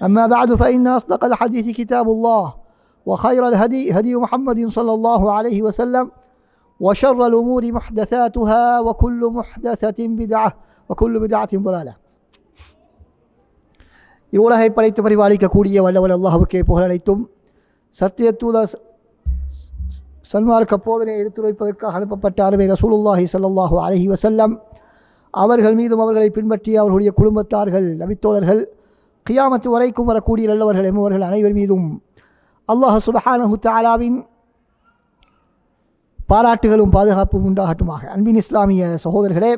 أما بعد فإن أصدق الحديث كتاب الله وخير الهدي هدي محمد صلى الله عليه وسلم وشر الأمور محدثاتها وكل محدثة بدعة وكل بدعة ضلالة இவ்வுலகை படைத்து பரிபாலிக்கக்கூடிய வல்லவல் அல்லாஹுக்கே புகழனைத்தும் சத்தியத்தூத சன்மார்க்க போதனை எடுத்துரைப்பதற்காக அனுப்பப்பட்ட அருமை ரசூலுல்லாஹி ஸல்லல்லாஹு அலைஹி வஸல்லம் அவர்கள் மீதும் அவர்களை பின்பற்றிய அவர்களுடைய குடும்பத்தார்கள் நபித்தோழர்கள் கியாமத்து வரைக்கும் வரக்கூடிய நல்லவர்கள் என்பவர்கள் அனைவர் மீதும் அல்லாஹ் சுபஹானஹு தாலாவின் பாராட்டுகளும் பாதுகாப்பும் உண்டாகட்டுமாக. அன்பின் இஸ்லாமிய சகோதரர்களே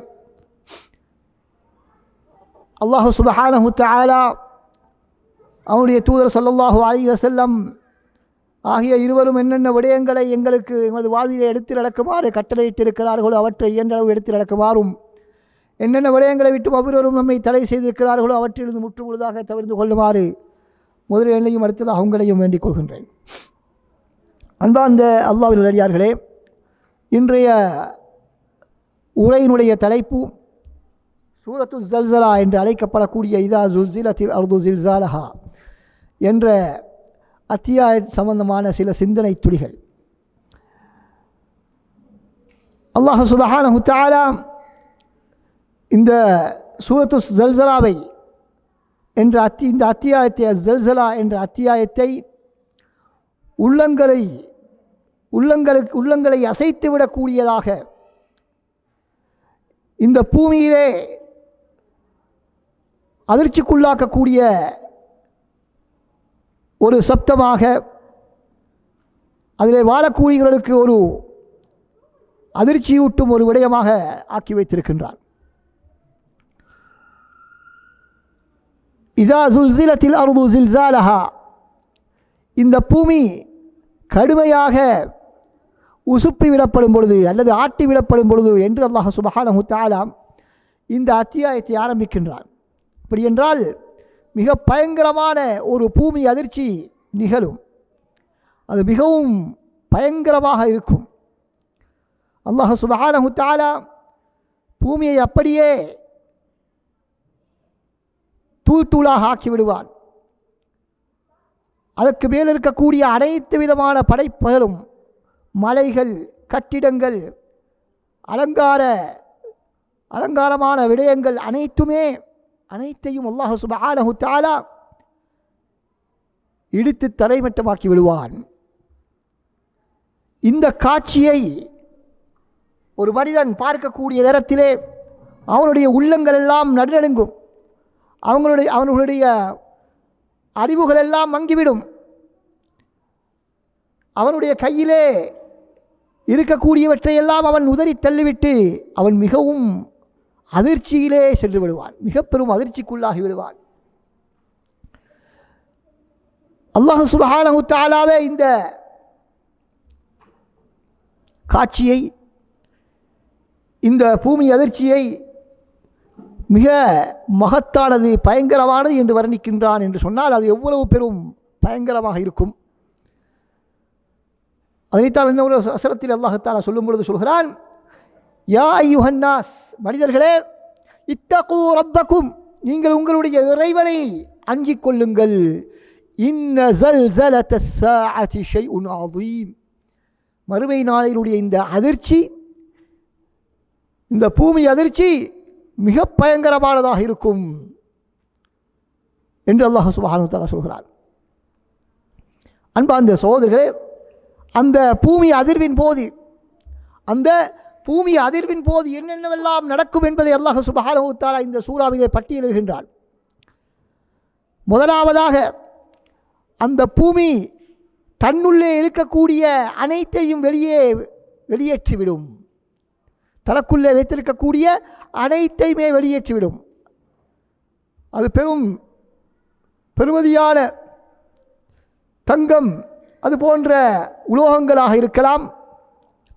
அல்லாஹு சுபஹானஹு தாலா அவனுடைய தூதர் சொல்லல்லாஹு அலி வசல்லம் ஆகிய இருவரும் என்னென்ன விடயங்களை எங்களுக்கு எமது வாழ்விலே எடுத்து நடக்குமாறு கட்டளையிட்டிருக்கிறார்களோ அவற்றை இயன்றளவு எடுத்து நடக்குமாறும் என்னென்ன விடயங்களை விட்டு ஒவ்வொருவரும் நம்மை தடை செய்திருக்கிறார்களோ அவற்றிலிருந்து முற்று முழுதாக தவிர்த்து கொள்ளுமாறு முதலில் என்னையும் அடுத்தது அவங்களையும் வேண்டிக் கொள்கின்றேன். அன்பார்ந்த அல்லாவின் அடியார்களே இன்றைய உரையினுடைய தலைப்பு சூரத்து ஜல்சலா என்று அழைக்கப்படக்கூடிய இதா ஜுல்சிலத்தில் அர்து ஜில்சாலஹா என்ற அத்தியாய சம்பந்தமான சில சிந்தனை துளிகள். அல்லாஹ் சுபஹான ஹுத்தாலாம் இந்த சூரத்து ஜல்சலாவை என்ற அத்தி இந்த அத்தியாயத்தை ஜல்சலா என்ற அத்தியாயத்தை உள்ளங்களை உள்ளங்களுக்கு உள்ளங்களை அசைத்து விடக்கூடியதாக இந்த பூமியிலே அதிர்ச்சிக்குள்ளாக்கக்கூடிய ஒரு சப்தமாக அதில் வாழக்கூடியவர்களுக்கு ஒரு அதிர்ச்சியூட்டும் ஒரு விடயமாக ஆக்கி வைத்திருக்கின்றார் இதா ஜுல்சிலத்தில் அருது ஜில்சாலஹா இந்த பூமி கடுமையாக உசுப்பி விடப்படும் பொழுது அல்லது ஆட்டி விடப்படும் பொழுது என்று அல்லாஹ் சுபஹானஹு தாலாம் இந்த அத்தியாயத்தை ஆரம்பிக்கின்றார் அப்படி என்றால் மிக பயங்கரமான ஒரு பூமி அதிர்ச்சி நிகழும். அது மிகவும் பயங்கரமாக இருக்கும். அல்லாஹ் சுபஹானஹு தாலா பூமியை அப்படியே தூள் தூளாக ஆக்கி விடுவான் அதற்கு மேல் இருக்கக்கூடிய அனைத்து விதமான படைப்புகளும் மலைகள் கட்டிடங்கள் அலங்கார அலங்காரமான விடயங்கள் அனைத்துமே அனைத்தையும் அல்லாஹு சுபானஹு தாலா இடித்து தரைமட்டமாக்கி விடுவான். இந்த காட்சியை ஒரு மனிதன் பார்க்கக்கூடிய நேரத்திலே அவனுடைய உள்ளங்கள் எல்லாம் நடுநடுங்கும். அவங்களுடைய அவர்களுடைய அறிவுகள் எல்லாம் மங்கிவிடும். அவனுடைய கையிலே இருக்கக்கூடியவற்றையெல்லாம் அவன் உதறி தள்ளிவிட்டு அவன் மிகவும் அதிர்ச்சியிலே சென்று விடுவான். மிக பெரும் அதிர்ச்சிக்குள்ளாகி விடுவான் அல்லாஹு சுபஹானஹு தாலாவே இந்த காட்சியை இந்த பூமி அதிர்ச்சியை மிக மகத்தானது பயங்கரமானது என்று வர்ணிக்கின்றான் என்று சொன்னால் அது எவ்வளவு பெரும் பயங்கரமாக இருக்கும். அதைத்தான் இந்த ஒரு அசரத்தில் அல்லாஹத்தாலா சொல்லும் பொழுது சொல்கிறான் யா யுஹன்னாஸ் மனிதர்களே இத்தகு ரப்பக்கும் நீங்கள் உங்களுடைய இறைவனை அஞ்சிக் கொள்ளுங்கள். மறுமை நாளினுடைய இந்த அதிர்ச்சி இந்த பூமி அதிர்ச்சி மிக பயங்கரமானதாக இருக்கும் என்று அல்லாஹ் சுபஹானு சொல்கிறார் சொல்கிறார் அந்த சகோதரர்களே அந்த பூமி அதிர்வின் போது அந்த பூமி அதிர்வின் போது என்னென்னவெல்லாம் நடக்கும் என்பதை அல்லாஹ் சுபஹானுத்தாலா இந்த சூறாவிலே பட்டியலிடுகின்றார் முதலாவதாக அந்த பூமி தன்னுள்ளே இருக்கக்கூடிய அனைத்தையும் வெளியே வெளியேற்றிவிடும். தனக்குள்ளே வைத்திருக்கக்கூடிய அனைத்தையுமே வெளியேற்றிவிடும். அது பெரும் பெருமதியான தங்கம் அது போன்ற உலோகங்களாக இருக்கலாம்.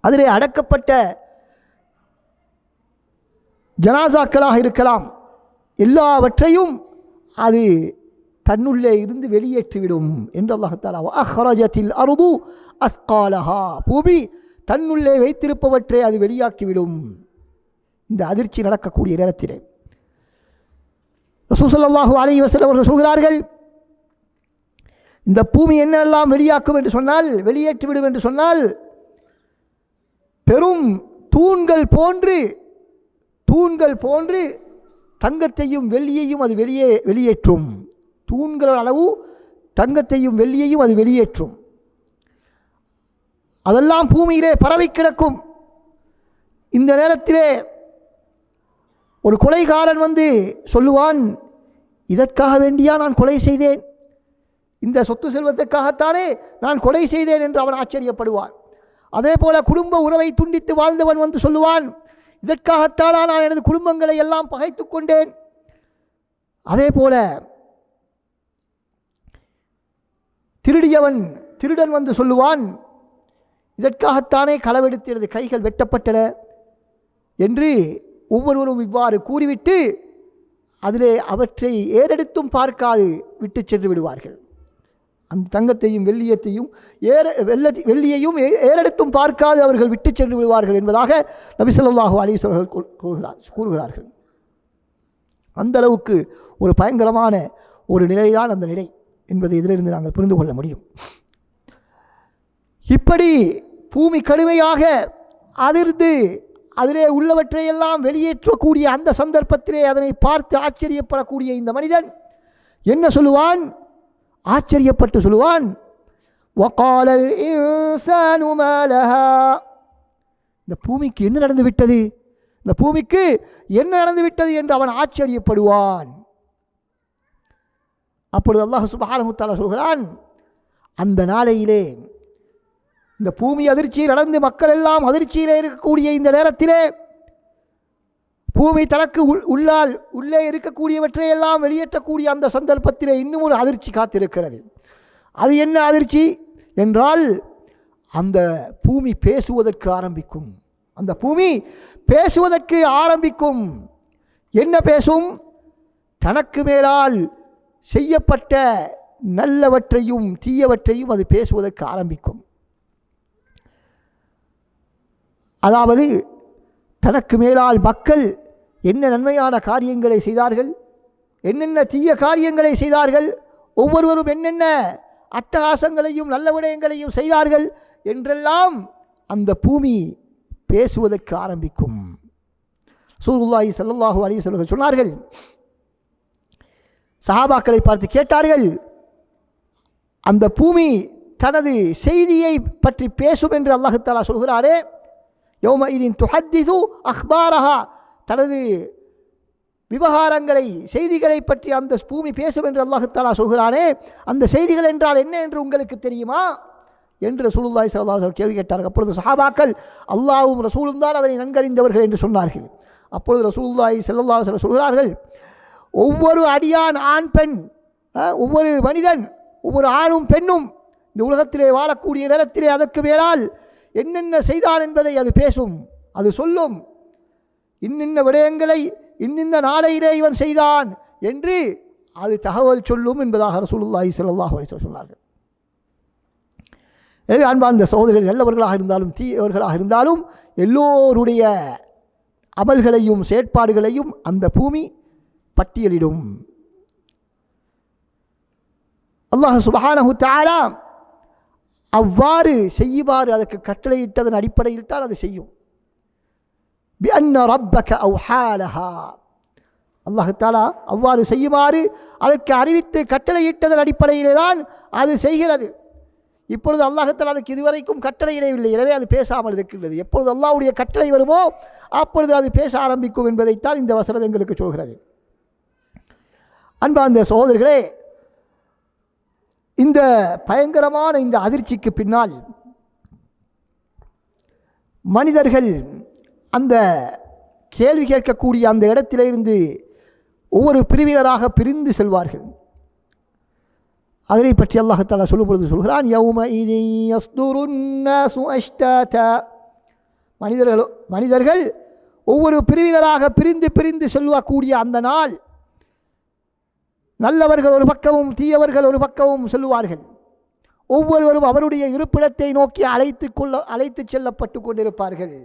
அதிலே அடக்கப்பட்ட ஜனாசாக்களாக இருக்கலாம். எல்லாவற்றையும் அது தன்னுள்ளே இருந்து வெளியேற்றிவிடும். என்று அல்லாஹாலா அஹ்ரஜத்தில் அருது அஸ்காலஹா. பூமி தன்னுள்ளே வைத்திருப்பவற்றை அது வெளியாக்கிவிடும். இந்த அதிர்ச்சி நடக்கக்கூடிய நேரத்திலே. ரசூசல்லாஹு அலைஹி வஸல்லம் அவர்கள் சொல்கிறார்கள் இந்த பூமி என்னெல்லாம் வெளியாக்கும் என்று சொன்னால் வெளியேற்றிவிடும் என்று சொன்னால் பெரும் தூண்கள் போன்று தூண்கள் போன்று தங்கத்தையும் வெள்ளியையும் அது வெளியே வெளியேற்றும். தூண்கள் அளவு தங்கத்தையும் வெள்ளியையும் அது வெளியேற்றும். அதெல்லாம் பூமியிலே பரவி கிடக்கும். இந்த நேரத்திலே ஒரு கொலைகாரன் வந்து சொல்லுவான் இதற்காக வேண்டியா நான் கொலை செய்தேன்? இந்த சொத்து செல்வத்திற்காகத்தானே நான் கொலை செய்தேன்? என்று அவன் ஆச்சரியப்படுவான். அதே போல குடும்ப உறவை துண்டித்து வாழ்ந்தவன் வந்து சொல்லுவான் இதற்காகத்தானா நான் எனது குடும்பங்களை எல்லாம் பகைத்து கொண்டேன்? அதே போல திருடியவன் திருடன் வந்து சொல்லுவான் இதற்காகத்தானே களவெடுத்து எனது கைகள் வெட்டப்பட்டன என்று ஒவ்வொருவரும் இவ்வாறு கூறிவிட்டு அதிலே அவற்றை ஏறெடுத்தும் பார்க்காது விட்டு சென்று விடுவார்கள். அந்த தங்கத்தையும் வெள்ளியத்தையும் ஏற வெள்ள வெள்ளியையும் ஏ- ஏறெடுத்தும் பார்க்காது அவர்கள் விட்டு சென்று விடுவார்கள் என்பதாக நபி அலீஸ்வர்கள் கூறுகிறார் கூறுகிறார்கள். அந்த அளவுக்கு ஒரு பயங்கரமான ஒரு நிலைதான் அந்த நிலை என்பதை இதிலிருந்து நாங்கள் புரிந்து கொள்ள முடியும். இப்படி பூமி கடுமையாக அதிர்ந்து அதிலே உள்ளவற்றையெல்லாம் வெளியேற்றக்கூடிய அந்த சந்தர்ப்பத்திலே அதனை பார்த்து ஆச்சரியப்படக்கூடிய இந்த மனிதன் என்ன சொல்லுவான்? ஆச்சரியப்பட்டு சொல்லுவான் இந்த பூமிக்கு என்ன நடந்து விட்டது இந்த பூமிக்கு என்ன நடந்து விட்டது என்று அவன் ஆச்சரியப்படுவான். அப்பொழுது அல்லாஹ் சுபாரமுத்தாலா சொல்கிறான் அந்த நாளையிலே இந்த பூமி அதிர்ச்சி நடந்து மக்கள் எல்லாம் அதிர்ச்சியிலே இருக்கக்கூடிய இந்த நேரத்திலே பூமி தனக்கு உள் உள்ளால் உள்ளே இருக்கக்கூடியவற்றை எல்லாம் வெளியேற்றக்கூடிய அந்த சந்தர்ப்பத்திலே இன்னும் ஒரு அதிர்ச்சி காத்திருக்கிறது. அது என்ன அதிர்ச்சி? என்றால் அந்த பூமி பேசுவதற்கு ஆரம்பிக்கும். அந்த பூமி பேசுவதற்கு ஆரம்பிக்கும். என்ன பேசும்? தனக்கு மேலால் செய்யப்பட்ட நல்லவற்றையும் தீயவற்றையும் அது பேசுவதற்கு ஆரம்பிக்கும். அதாவது தனக்கு மேலால் மக்கள் என்ன நன்மையான காரியங்களை செய்தார்கள் என்னென்ன தீய காரியங்களை செய்தார்கள் ஒவ்வொருவரும் என்னென்ன அட்டகாசங்களையும் நல்ல விடயங்களையும் செய்தார்கள் என்றெல்லாம் அந்த பூமி பேசுவதற்கு ஆரம்பிக்கும். சூருல்லாஹி சல்லாஹூ அலி சொல்ல சொன்னார்கள் சஹாபாக்களை பார்த்து கேட்டார்கள் அந்த பூமி தனது செய்தியை பற்றி பேசும் என்று அல்லாஹு தஆலா சொல்கிறாரே யௌம இதின் துஹத்திது அஹ்பாரஹா. தனது விவகாரங்களை செய்திகளை பற்றி அந்த பூமி பேசும் என்று அல்லாஹு சொல்கிறானே அந்த செய்திகள் என்றால் என்ன என்று உங்களுக்கு தெரியுமா? என்று ரசூலுல்லாய் ஸல்லல்லாஹு கேள்வி கேட்டார்கள். அப்பொழுது சஹாபாக்கள் அல்லாவும் ரசூலும் தான் அதனை நன்கறிந்தவர்கள் என்று சொன்னார்கள். அப்பொழுது ரசூலுல்லாய் செல்லல்லா அலைஹி சொல்கிறார்கள் ஒவ்வொரு அடியான் ஆண் பெண் ஒவ்வொரு மனிதன் ஒவ்வொரு ஆணும் பெண்ணும் இந்த உலகத்திலே வாழக்கூடிய நேரத்திலே அதற்கு மேலால் என்னென்ன செய்தான் என்பதை அது பேசும் அது சொல்லும். இன்னின்ன விடயங்களை இன்னிந்த நாளையிலே இவன் செய்தான் என்று அது தகவல் சொல்லும் என்பதாக ரசூலுல்லாஹி ஸல்லல்லாஹு அலைஹி சொன்னார்கள். எனவே அன்பார்ந்த சகோதரர்கள் நல்லவர்களாக இருந்தாலும் தீயவர்களாக இருந்தாலும் எல்லோருடைய அமல்களையும் செயற்பாடுகளையும் அந்த பூமி பட்டியலிடும். அல்லாஹ் சுபஹானஹு தஆலா அவ்வாறு செய்யுமாறு அதற்கு கட்டளையிட்டதன் அடிப்படையில் தான் அது செய்யும். அல்லாஹாலா அவ்வாறு செய்யுமாறு அதற்கு அறிவித்து கட்டளையிட்டதன் அடிப்படையிலே தான் அது செய்கிறது. இப்பொழுது அல்லாஹத்தால் அதுக்கு இதுவரைக்கும் கட்டளை இடையவில்லை எனவே அது பேசாமல் இருக்கின்றது. எப்பொழுது அல்லாவுடைய கட்டளை வருமோ அப்பொழுது அது பேச ஆரம்பிக்கும் என்பதைத்தான் இந்த வசனம் எங்களுக்கு சொல்கிறது. அன்பார்ந்த சகோதரர்களே இந்த பயங்கரமான இந்த அதிர்ச்சிக்கு பின்னால் மனிதர்கள் அந்த கேள்வி கேட்கக்கூடிய அந்த இடத்திலிருந்து ஒவ்வொரு பிரிவினராக பிரிந்து செல்வார்கள். அதனை பற்றி அல்லாஹத்தாலா சொல்லும் பொழுது சொல்கிறான் மனிதர்களோ மனிதர்கள் ஒவ்வொரு பிரிவினராக பிரிந்து பிரிந்து செல்வக்கூடிய அந்த நாள் நல்லவர்கள் ஒரு பக்கமும் தீயவர்கள் ஒரு பக்கமும் செல்லுவார்கள் ஒவ்வொருவரும் அவருடைய இருப்பிடத்தை நோக்கி அழைத்து கொள்ள அழைத்து செல்லப்பட்டு கொண்டிருப்பார்கள்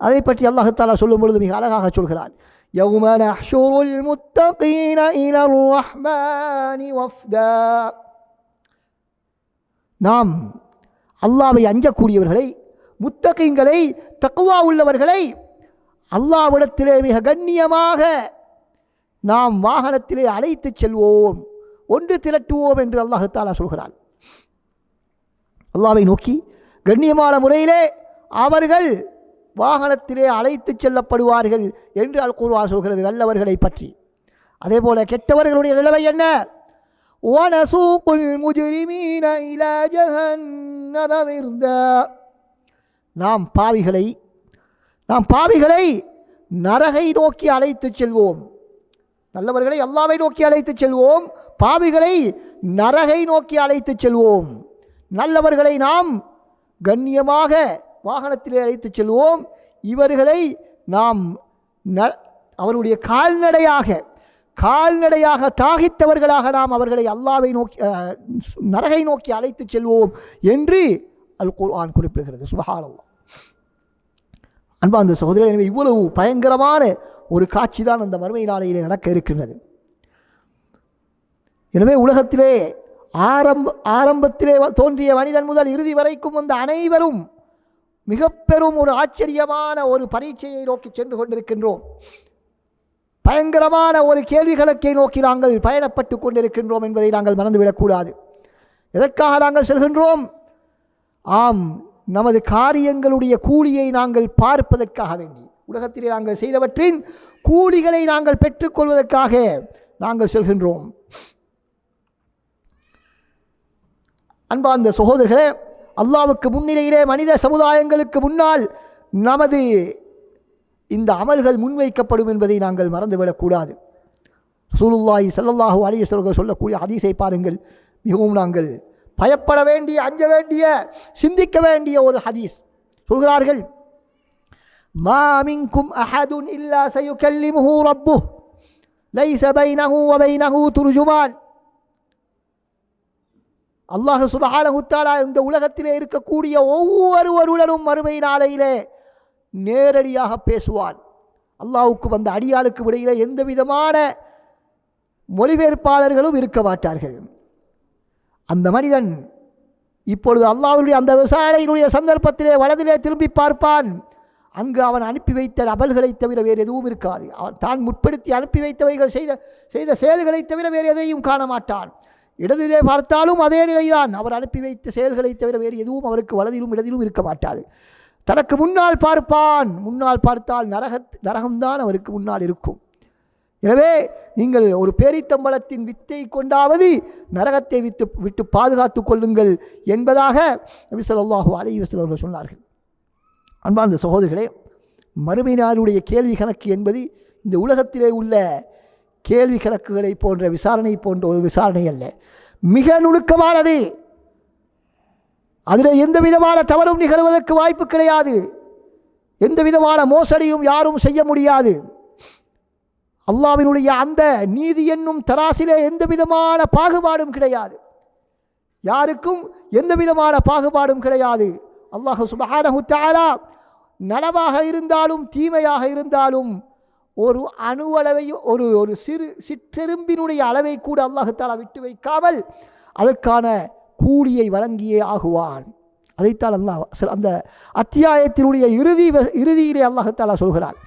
அதை பற்றி அல்லாஹத்தாலா சொல்லும் பொழுது மிக அழகாக சொல்கிறான் يوم نحشر المتقين إلى الرحمن وفدا நாம் அல்லாவை அஞ்சக்கூடியவர்களை முத்தகங்களை தக்குவா உள்ளவர்களை அல்லாவிடத்திலே மிக கண்ணியமாக நாம் வாகனத்திலே அழைத்து செல்வோம். ஒன்று திரட்டுவோம் என்று அல்லாஹு தாலா சொல்கிறான். அல்லாவை நோக்கி கண்ணியமான முறையிலே அவர்கள் வாகனத்திலே அழைத்து செல்லப்படுவார்கள் என்று அல் கூறுவார் சொல்கிறது நல்லவர்களை பற்றி. அதே போல கெட்டவர்களுடைய நிலவை என்ன? நாம் பாவிகளை நாம் பாவிகளை நரகை நோக்கி அழைத்து செல்வோம். நல்லவர்களை அல்லாவை நோக்கி அழைத்து செல்வோம் பாவிகளை நரகை நோக்கி அழைத்து செல்வோம். நல்லவர்களை நாம் கண்ணியமாக வாகனத்தில் அழைத்து செல்வோம். இவர்களை நாம் ந அவருடைய கால்நடையாக கால்நடையாக தாகித்தவர்களாக நாம் அவர்களை அல்லாவை நோக்கி நரகை நோக்கி அழைத்து செல்வோம் என்று அல் குர்ஆன் குறிப்பிடுகிறது. சுபஹானல்லாஹ். அன்பார்ந்த சகோதரர் எனவே இவ்வளவு பயங்கரமான ஒரு காட்சி தான் அந்த மறுமை நாளையிலே நடக்க இருக்கின்றது. எனவே உலகத்திலே ஆரம்ப ஆரம்பத்திலே தோன்றிய மனிதன் முதல் இறுதி வரைக்கும் வந்த அனைவரும் மிக பெரும் ஒரு ஆச்சரியமான ஒரு பரீட்சையை நோக்கி சென்று கொண்டிருக்கின்றோம். பயங்கரமான ஒரு கேள்விகளுக்கை நோக்கி நாங்கள் பயணப்பட்டு கொண்டிருக்கின்றோம் என்பதை நாங்கள் மறந்துவிடக்கூடாது எதற்காக நாங்கள் செல்கின்றோம்? ஆம் நமது காரியங்களுடைய கூலியை நாங்கள் பார்ப்பதற்காக வேண்டி. உலகத்திலே நாங்கள் செய்தவற்றின் கூலிகளை நாங்கள் பெற்றுக்கொள்வதற்காக நாங்கள் செல்கின்றோம். அன்பார்ந்த சகோதரர்களே அல்லாவுக்கு முன்னிலையிலே மனித சமுதாயங்களுக்கு முன்னால் நமது இந்த அமல்கள் முன்வைக்கப்படும் என்பதை நாங்கள் மறந்துவிடக்கூடாது. ரசூலுல்லாஹி ஸல்லல்லாஹு அலைஹி சொல்லக்கூடிய அதிசை பாருங்கள். மிகவும் நாங்கள் பயப்பட வேண்டிய அஞ்ச வேண்டிய சிந்திக்க வேண்டிய ஒரு ஹதீஸ். சொல்கிறார்கள் மாமிங்கும் அஹதுன் இல்லா சயுகல்லிமுஹு ரப்புஹ் லைஸ பைனஹு வ பைனஹு துர்ஜுமான் அல்லாஹ் சுபஹானஹு இந்த உலகத்திலே இருக்கக்கூடிய ஒவ்வொருவருடனும் மறுமை நாளையிலே நேரடியாக பேசுவான். அல்லாஹுக்கு வந்த அடியாளுக்கு இடையிலே எந்த விதமான மொழிபெயர்ப்பாளர்களும் இருக்க மாட்டார்கள். அந்த மனிதன் இப்பொழுது அல்லாஹ்வுடைய அந்த விசாரணையினுடைய சந்தர்ப்பத்திலே வலதிலே திரும்பி பார்ப்பான். அங்கு அவன் அனுப்பி வைத்த நபல்களை தவிர வேறு எதுவும் இருக்காது. அவன் தான் முற்படுத்தி அனுப்பி வைத்தவைகள் செய்த செய்த செயல்களை தவிர வேறு எதையும் காண மாட்டான் இடதிலே பார்த்தாலும் அதே நிலைதான். அவர் அனுப்பி வைத்த செயல்களை தவிர வேறு எதுவும் அவருக்கு வலதிலும் இடதிலும் இருக்க மாட்டாது. தனக்கு முன்னால் பார்ப்பான். முன்னால் பார்த்தால் நரக நரகம்தான் அவருக்கு முன்னால் இருக்கும். எனவே நீங்கள் ஒரு பேரித்தம்பளத்தின் வித்தை கொண்டாவது நரகத்தை விட்டு விட்டு பாதுகாத்து கொள்ளுங்கள் என்பதாக நபி ஸல்லல்லாஹு அவர்கள் சொன்னார்கள். அன்பார்ந்த சகோதரர்களே மறுமை நாளுடைய கேள்வி கணக்கு என்பது இந்த உலகத்திலே உள்ள கேள்வி கணக்குகளை போன்ற விசாரணை போன்ற ஒரு விசாரணை அல்ல. மிக நுணுக்கமானது. அதில் எந்த விதமான தவறும் நிகழ்வதற்கு வாய்ப்பு கிடையாது. எந்த விதமான மோசடியும் யாரும் செய்ய முடியாது. அல்லாவினுடைய அந்த நீதி என்னும் தராசிலே எந்த விதமான பாகுபாடும் கிடையாது. யாருக்கும் எந்த விதமான பாகுபாடும் கிடையாது. அல்லாஹ் சுபஹானஹு தஆலா நலவாக இருந்தாலும் தீமையாக இருந்தாலும் ஒரு அணுவளவையும் ஒரு ஒரு சிறு சிற்றெரும்பினுடைய அளவை கூட அல்லாஹு தாலா விட்டு வைக்காமல் அதற்கான கூலியை வழங்கியே ஆகுவான் அதைத்தான் அல்லாஹ் சில- அந்த அத்தியாயத்தினுடைய இறுதி வ- இறுதியிலே அல்லாஹு தாலா சொல்கிறான்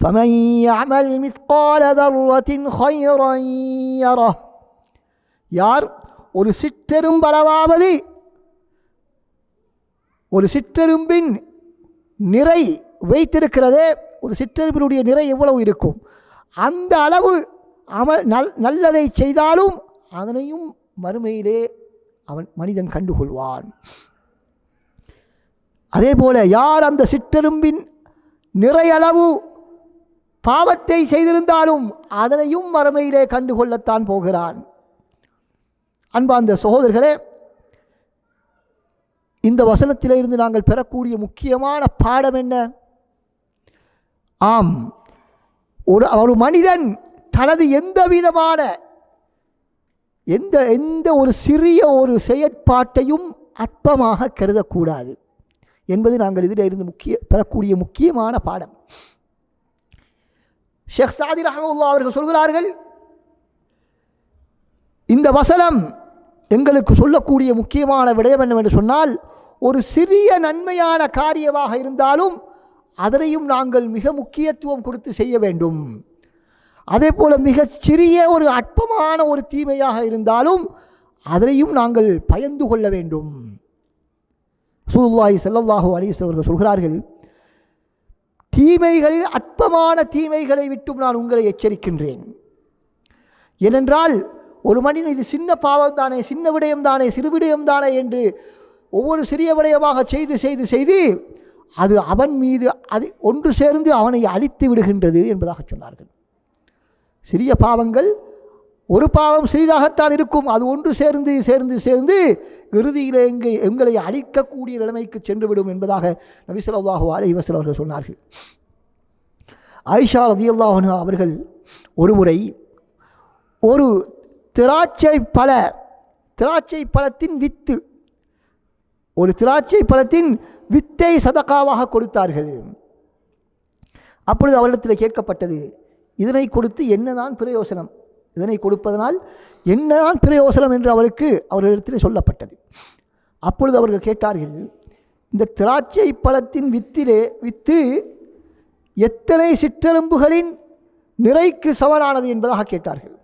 فمن يعمل مثقال ذرة خيرا يره யார் ஒரு சிற்றெரும்பளவாவது ஒரு சிற்றெரும்பின் நிறை வைத்திருக்கிறதே ஒரு சிற்றெரும்பினுடைய நிறை எவ்வளவு இருக்கும்? அந்த அளவு அவ நல் நல்லதை செய்தாலும் அதனையும் மறுமையிலே அவன் மனிதன் கண்டுகொள்வான். அதே போல் யார் அந்த சிற்றெரும்பின் நிறையளவு பாவத்தை செய்திருந்தாலும் அதனையும் மறுமையிலே கண்டுகொள்ளத்தான் போகிறான். அன்பார்ந்த சகோதரர்களே இந்த வசனத்திலிருந்து நாங்கள் பெறக்கூடிய முக்கியமான பாடம் என்ன? ஆம் ஒரு ஒரு மனிதன் தனது எந்த விதமான எந்த எந்த ஒரு சிறிய ஒரு செயற்பாட்டையும் அற்பமாக கருதக்கூடாது என்பது நாங்கள் இதில் இருந்து முக்கிய பெறக்கூடிய முக்கியமான பாடம். ஷேக் சாதி ரஹமுல்லா அவர்கள் சொல்கிறார்கள் இந்த வசனம் எங்களுக்கு சொல்லக்கூடிய முக்கியமான விடயம் என்னவென்று சொன்னால் ஒரு சிறிய நன்மையான காரியமாக இருந்தாலும் அதனையும் நாங்கள் மிக முக்கியத்துவம் கொடுத்து செய்ய வேண்டும். அதே போல் மிக சிறிய ஒரு அற்பமான ஒரு தீமையாக இருந்தாலும் அதனையும் நாங்கள் பயந்து கொள்ள வேண்டும். சூல்லாய் செல்லல்லாஹு அலிஸ் அவர்கள் சொல்கிறார்கள் தீமைகளில் அற்பமான தீமைகளை விட்டும் நான் உங்களை எச்சரிக்கின்றேன். ஏனென்றால் ஒரு மனிதன் இது சின்ன பாவம் தானே சின்ன விடயம் தானே சிறு விடயம் தானே என்று ஒவ்வொரு சிறிய விடயமாக செய்து செய்து செய்து அது அவன் மீது அது ஒன்று சேர்ந்து அவனை அழித்து விடுகின்றது என்பதாக சொன்னார்கள். சிறிய பாவங்கள் ஒரு பாவம் சிறிதாகத்தான் இருக்கும். அது ஒன்று சேர்ந்து சேர்ந்து சேர்ந்து இறுதியில் எங்கே எங்களை அழிக்கக்கூடிய நிலைமைக்கு சென்றுவிடும் என்பதாக நபிசல்லாஹு அலைவசல் அவர்கள் சொன்னார்கள். ஆயிஷா ரதியுல்லாஹ் அவர்கள் ஒருமுறை ஒரு திராட்சை பழ திராட்சை பழத்தின் வித்து ஒரு திராட்சை பழத்தின் வித்தை சதக்காவாக கொடுத்தார்கள். அப்பொழுது அவரிடத்தில் கேட்கப்பட்டது இதனை கொடுத்து என்னதான் பிரயோசனம்? இதனை கொடுப்பதனால் என்னதான் பிரயோசனம் என்று அவருக்கு அவர்களிடத்தில் சொல்லப்பட்டது. அப்பொழுது அவர்கள் கேட்டார்கள் இந்த திராட்சை பழத்தின் வித்திலே வித்து எத்தனை சிற்றெலும்புகளின் நிறைக்கு சமனானது என்பதாக கேட்டார்கள்.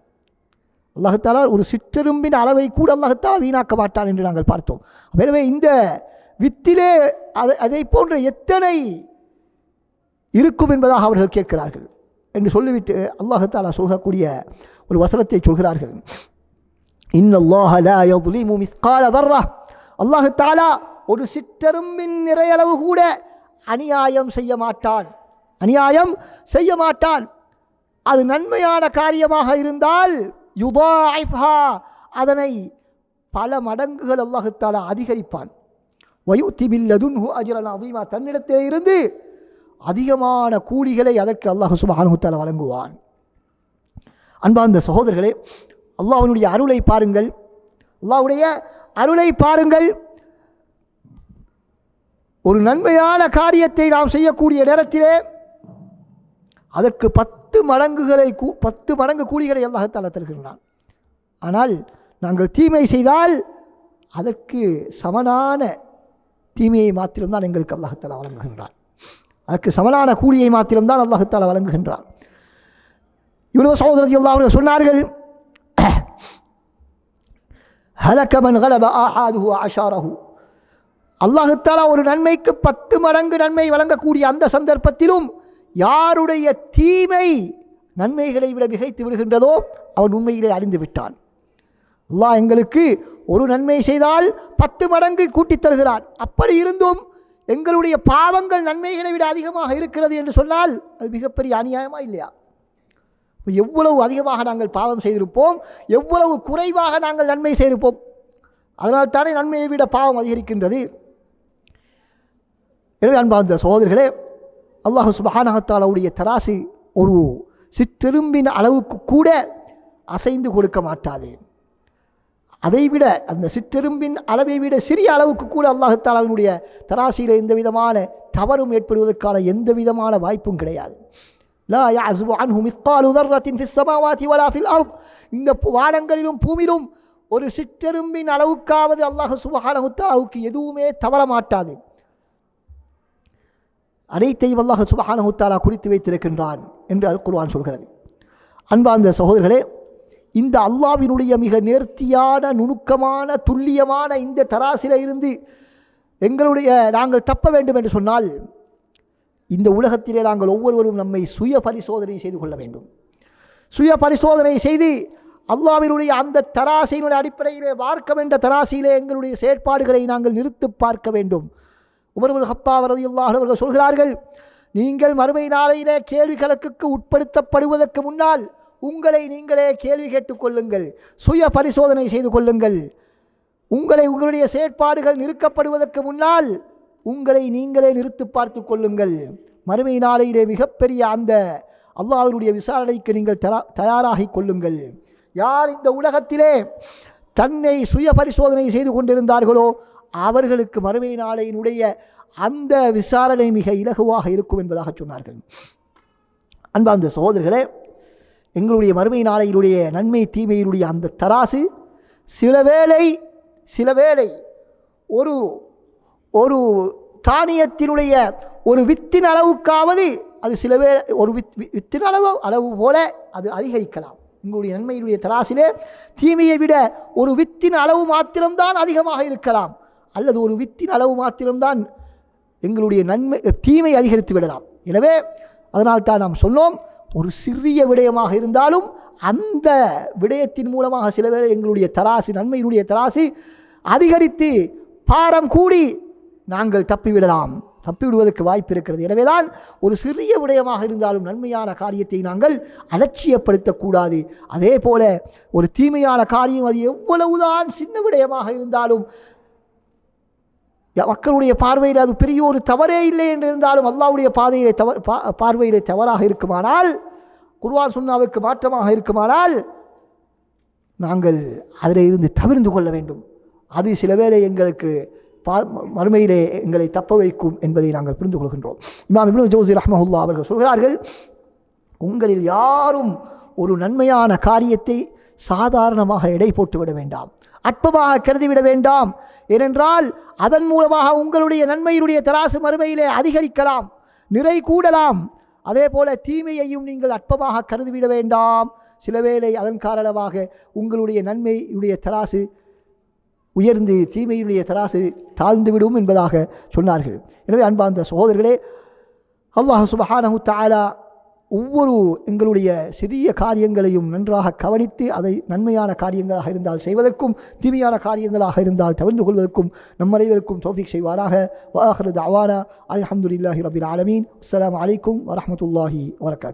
அல்லாஹத்தாலா ஒரு சிற்றெரும்பின் அளவை கூட அல்லாஹத்தாலா வீணாக்க மாட்டான் என்று நாங்கள் பார்த்தோம். எனவே இந்த வித்திலே அதை அதை போன்ற எத்தனை இருக்கும் என்பதாக அவர்கள் கேட்கிறார்கள் என்று சொல்லிவிட்டு அல்லாஹத்தாலா சொல்லக்கூடிய ஒரு வசனத்தை சொல்கிறார்கள். இன்னல்லாஹ லா தாலா ஒரு சிற்றெரும்பின் நிறையளவு கூட அநியாயம் செய்ய மாட்டான். அநியாயம் செய்ய மாட்டான். அது நன்மையான காரியமாக இருந்தால் யுதாய்ஃபா. அதனை பல மடங்குகள் அல்லாஹுத்தாலா அதிகரிப்பான். வயுத்தி பில்லதுன்ஹு அஜிரன் அதிமா தன்னிடத்தில் இருந்து அதிகமான கூலிகளை அதற்கு அல்லாஹ் சுபஹானுத்தாலா வழங்குவான். அன்பார்ந்த சகோதரர்களே அல்லாஹனுடைய அருளை பாருங்கள். அல்லாவுடைய அருளை பாருங்கள். ஒரு நன்மையான காரியத்தை நாம் செய்யக்கூடிய நேரத்திலே அதற்கு பத்து பத்து மடங்குகளை கூ பத்து மடங்கு கூலிகளை அல்லாஹத்தால தருகின்றான். ஆனால் நாங்கள் தீமை செய்தால் அதற்கு சமனான தீமையை மாத்திரம்தான் எங்களுக்கு அல்லாஹத்தாலா வழங்குகின்றான். அதற்கு சமனான கூலியை மாத்திரம்தான் அல்லாஹத்தாலா வழங்குகின்றான். இவ்வளவு சகோதரதி அவர்கள் சொன்னார்கள் ஹலக்கமன் கலப ஆஹாதுஹு ஆஷாரஹு அல்லாஹுத்தாலா ஒரு நன்மைக்கு பத்து மடங்கு நன்மை வழங்கக்கூடிய அந்த சந்தர்ப்பத்திலும் யாருடைய தீமை நன்மைகளை விட மிகைத்து விடுகின்றதோ அவன் உண்மையிலே அறிந்து விட்டான் அல்லாஹ் எங்களுக்கு ஒரு நன்மை செய்தால் பத்து மடங்கு கூட்டித் தருகிறான். அப்படி இருந்தும் எங்களுடைய பாவங்கள் நன்மைகளை விட அதிகமாக இருக்கிறது என்று சொன்னால் அது மிகப்பெரிய அநியாயமா இல்லையா? எவ்வளவு அதிகமாக நாங்கள் பாவம் செய்திருப்போம் எவ்வளவு குறைவாக நாங்கள் நன்மை செய்திருப்போம். அதனால் தானே நன்மையை விட பாவம் அதிகரிக்கின்றது. எனவே அன்பார்ந்த சகோதரர்களே அல்லாஹு சுபஹானகத்தாலாவுடைய தராசு ஒரு சிற்றெரும்பின் அளவுக்கு கூட அசைந்து கொடுக்க மாட்டாது. அதைவிட அந்த சிற்றெரும்பின் அளவை விட சிறிய அளவுக்கு கூட அல்லாஹத்தாலாவினுடைய தராசியில் எந்த விதமான தவறும் ஏற்படுவதற்கான எந்த விதமான வாய்ப்பும் கிடையாது. லா யாஸ்பு அன்ஹு மிஸ்காலு தர்ரத்தின் ஃபிஸ் வலா ஃபில் அர்த். இந்த வானங்களிலும் பூமியிலும் ஒரு சிற்றெரும்பின் அளவுக்காவது அல்லாஹ் சுபஹானஹுத்தாவுக்கு எதுவுமே தவற மாட்டாது அனைத்தையும் அல்லாஹ் சுபஹானஹுத்தாலா குறித்து வைத்திருக்கின்றான் என்று அல் குர்ஆன் சொல்கிறது. அன்பார்ந்த சகோதரர்களே இந்த அல்லாவினுடைய மிக நேர்த்தியான நுணுக்கமான துல்லியமான இந்த தராசில இருந்து எங்களுடைய நாங்கள் தப்ப வேண்டும் என்று சொன்னால் இந்த உலகத்திலே நாங்கள் ஒவ்வொருவரும் நம்மை சுய பரிசோதனை செய்து கொள்ள வேண்டும். சுய பரிசோதனை செய்து அல்லாவினுடைய அந்த தராசையினுடைய அடிப்படையிலே பார்க்க வேண்ட தராசியிலே எங்களுடைய செயற்பாடுகளை நாங்கள் நிறுத்து பார்க்க வேண்டும். உமர்வுல் ஹத்தா வரதியுல்லாஹ் அவர்கள் சொல்கிறார்கள் நீங்கள் மறுமை நாளையிலே கேள்வி கணக்குக்கு உட்படுத்தப்படுவதற்கு முன்னால் உங்களை நீங்களே கேள்வி கேட்டுக்கொள்ளுங்கள் சுய பரிசோதனை செய்து கொள்ளுங்கள். உங்களை உங்களுடைய செயற்பாடுகள் நிறுக்கப்படுவதற்கு முன்னால் உங்களை நீங்களே நிறுத்து பார்த்து கொள்ளுங்கள். மறுமை நாளையிலே மிகப்பெரிய அந்த அல்லாவினுடைய விசாரணைக்கு நீங்கள் தரா தயாராகிக் கொள்ளுங்கள். யார் இந்த உலகத்திலே தன்னை சுய பரிசோதனை செய்து கொண்டிருந்தார்களோ அவர்களுக்கு மறுமை நாளையினுடைய அந்த விசாரணை மிக இலகுவாக இருக்கும் என்பதாக சொன்னார்கள். அன்பார்ந்த சகோதரர்களே எங்களுடைய மறுமை நாளையினுடைய நன்மை தீமையினுடைய அந்த தராசு சில வேளை சில வேளை ஒரு ஒரு தானியத்தினுடைய ஒரு வித்தின் அளவுக்காவது அது சில வே ஒரு வித் வித்தின் அளவு அளவு போல அது அதிகரிக்கலாம். எங்களுடைய நன்மையினுடைய தராசிலே தீமையை விட ஒரு வித்தின் அளவு மாத்திரம்தான் அதிகமாக இருக்கலாம். அல்லது ஒரு வித்தின் அளவு மாத்திரம்தான் எங்களுடைய நன்மை தீமை அதிகரித்து விடலாம். எனவே அதனால் தான் நாம் சொன்னோம் ஒரு சிறிய விடயமாக இருந்தாலும் அந்த விடயத்தின் மூலமாக சில வேளை எங்களுடைய தராசு நன்மையினுடைய தராசு அதிகரித்து பாரம் கூடி நாங்கள் தப்பிவிடலாம். தப்பிவிடுவதற்கு வாய்ப்பு இருக்கிறது எனவேதான் ஒரு சிறிய விடயமாக இருந்தாலும் நன்மையான காரியத்தை நாங்கள் அலட்சியப்படுத்தக்கூடாது. அதே போல ஒரு தீமையான காரியம் அது எவ்வளவுதான் சின்ன விடயமாக இருந்தாலும் மக்களுடைய பார்வையில் அது பெரிய ஒரு தவறே இல்லை என்று இருந்தாலும் அல்லாவுடைய பாதையிலே தவ பா- பார்வையிலே தவறாக இருக்குமானால் குர்ஆன் சுன்னாவுக்கு மாற்றமாக இருக்குமானால் நாங்கள் அதில் இருந்து தவிர்ந்து கொள்ள வேண்டும். அது சில வேளை எங்களுக்கு பா மறுமையிலே எங்களை தப்ப வைக்கும் என்பதை நாங்கள் புரிந்து கொள்கின்றோம் இமாம் இப்னு ஜோசி ரஹ்மஹுல்லா அவர்கள் சொல்கிறார்கள் உங்களில் யாரும் ஒரு நன்மையான காரியத்தை சாதாரணமாக எடை போட்டுவிட வேண்டாம். அற்பமாக கருதிவிட வேண்டாம். ஏனென்றால் அதன் மூலமாக உங்களுடைய நன்மையினுடைய தராசு மறுமையிலே அதிகரிக்கலாம் நிறை கூடலாம். அதே போல தீமையையும் நீங்கள் அற்பமாக கருதிவிட வேண்டாம். சில வேளை அதன் காரணமாக உங்களுடைய நன்மையுடைய தராசு உயர்ந்து தீமையினுடைய தராசு தாழ்ந்துவிடும் என்பதாக சொன்னார்கள். எனவே அன்பார்ந்த சகோதரர்களே அல்லாஹ் சுபஹானஹு தாலா ஒவ்வொரு எங்களுடைய சிறிய காரியங்களையும் நன்றாக கவனித்து அதை நன்மையான காரியங்களாக இருந்தால் செய்வதற்கும் தீமையான காரியங்களாக இருந்தால் தவிர்த்து கொள்வதற்கும் நம் அனைவருக்கும் தோஃபிக் செய்வாராக. வாஹரு தாவானா அல்ஹம்துலில்லாஹி ரபின் ஆலமீன். அஸ்லாம் வலைக்கும் வரமத்துல்லாஹி வரகாத்